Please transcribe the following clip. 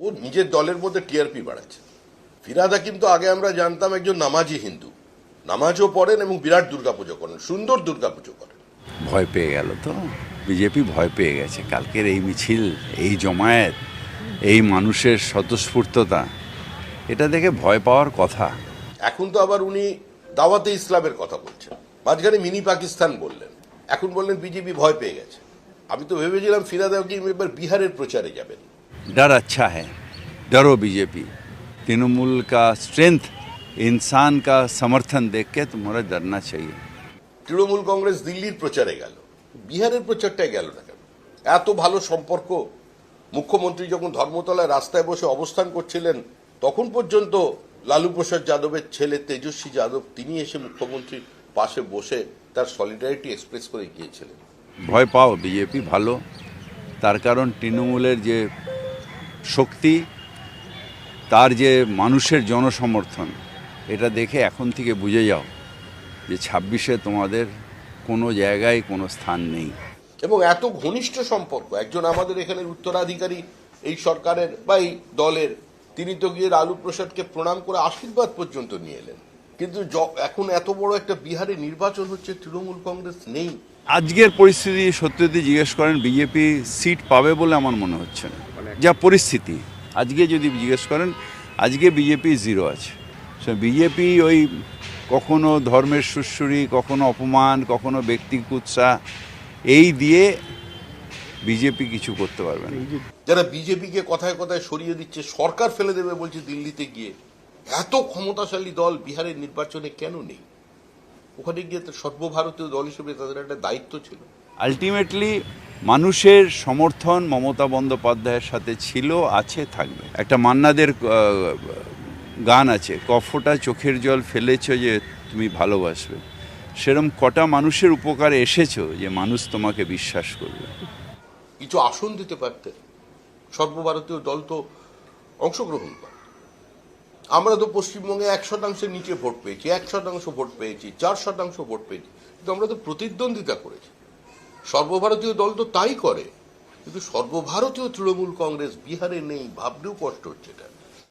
ও নিজের দলের মধ্যে টিআরপি বাড়াচ্ছে। ফিরাদা কিন্তু আগে আমরা জানতাম একজন নামাজি হিন্দু। নামাজও পড়েন এবং বিরাট দুর্গাপুজো করেন সুন্দর দুর্গাপুজো করেন। ভয় পেয়ে গেল তো? বিজেপি ভয় পেয়ে গেছে। কালকের এই মিছিল এই জমায়েত এই মানুষের স্বতঃস্ফূর্ততা এটা দেখে ভয় পাওয়ার কথা। এখন তো আবার উনি দাওয়াতে ইসলামের কথা বলছেন। মাঝখানে মিনি পাকিস্তান বললেন। এখন বললেন বিজেপি ভয় পেয়ে গেছে। আমি তো ভেবেছিলাম ফিরাদা কি এবার বিহারের প্রচারে যাবেন। डर अच्छा है डरो बीजेपी तृणमूल का स्ट्रेंथ इंसान का समर्थन देख के तुम्हारा डरना चाहिए তৃণমূল কংগ্রেস দিল্লির প্রচারে গেল বিহারের প্রচারটাই গেল না কেন এত ভালো সম্পর্ক মুখ্যমন্ত্রী যখন ধর্মতলায় রাস্তায় বসে অবস্থান করছিলেন তখন পর্যন্ত লালু প্রসাদ যাদবের ছেলে তেজস্বী যাদব তিনি এসে মুখ্যমন্ত্রীর পাশে বসে তার সলিডারিটি এক্সপ্রেস করে গিয়েছিলেন ভয় পাও বিজেপি ভালো তার কারণ তৃণমূলের যে শক্তি তার যে মানুষের জনসমর্থন এটা দেখে এখন থেকে বুঝে যাও যে ছাব্বিশে তোমাদের কোনো জায়গায় কোনো স্থান নেই। এবং এত ঘনিষ্ঠ সম্পর্ক একজন আমাদের এখানের উত্তরাধিকারী এই সরকারের বা এই দলের তিনি তো গিয়ে লালু প্রসাদকে প্রণাম করে আশীর্বাদ পর্যন্ত নিয়ে এলেন। কিন্তু এখন এত বড় একটা বিহারে নির্বাচন হচ্ছে তৃণমূল কংগ্রেস নেই। আজকের পরিস্থিতি সত্যি জিজ্ঞেস করেন বিজেপি সিট পাবে বলে আমার মনে হচ্ছে না। যা পরিস্থিতি। আজকে যদি জিজ্ঞেস করেন, আজকে বিজেপি জিরো আছে। বিজেপি ওই কখনো ধর্মের সুশ্রুরি, কখনো অপমান, কখনো ব্যক্তি কুৎসা, এই দিয়ে বিজেপি কিছু করতে পারবে না। যারা বিজেপিকে কথায় কথায় সরিয়ে দিচ্ছে, সরকার ফেলে দেবে বলছে দিল্লিতে গিয়ে। এত ক্ষমতাশালী দল বিহারের নির্বাচনে কেন নেই? ওখানে গিয়ে সর্বভারতীয় দল হিসেবে তাদের একটা দায়িত্ব ছিল। আলটিমেটলি মানুষের সমর্থন মমতা বন্দ্যোপাধ্যায়ের সাথে ছিল, আছে, থাকবে। একটা মান্নাদের গান আছে, কফোটা চোখের জল ফেলেছো যে তুমি ভালোবাসবে। সেরম কটা মানুষের উপকারে এসেছ যে মানুষ তোমাকে বিশ্বাস করবে। কিছু আসন দিতে পারতেন সর্বভারতীয় দল তো অংশগ্রহণ করে। আমরা তো পশ্চিমবঙ্গে এক শতাংশের নিচে ভোট পেয়েছি, এক শতাংশ ভোট পেয়েছি, চার শতাংশ ভোট পেয়েছি, কিন্তু আমরা তো প্রতিদ্বন্দ্বিতা করেছি। সর্বভারতীয় দল তো তাই করে। কিন্তু সর্বভারতীয় তৃণমূল কংগ্রেস বিহারে নেই, ভাবলেও কষ্ট হচ্ছে এটা।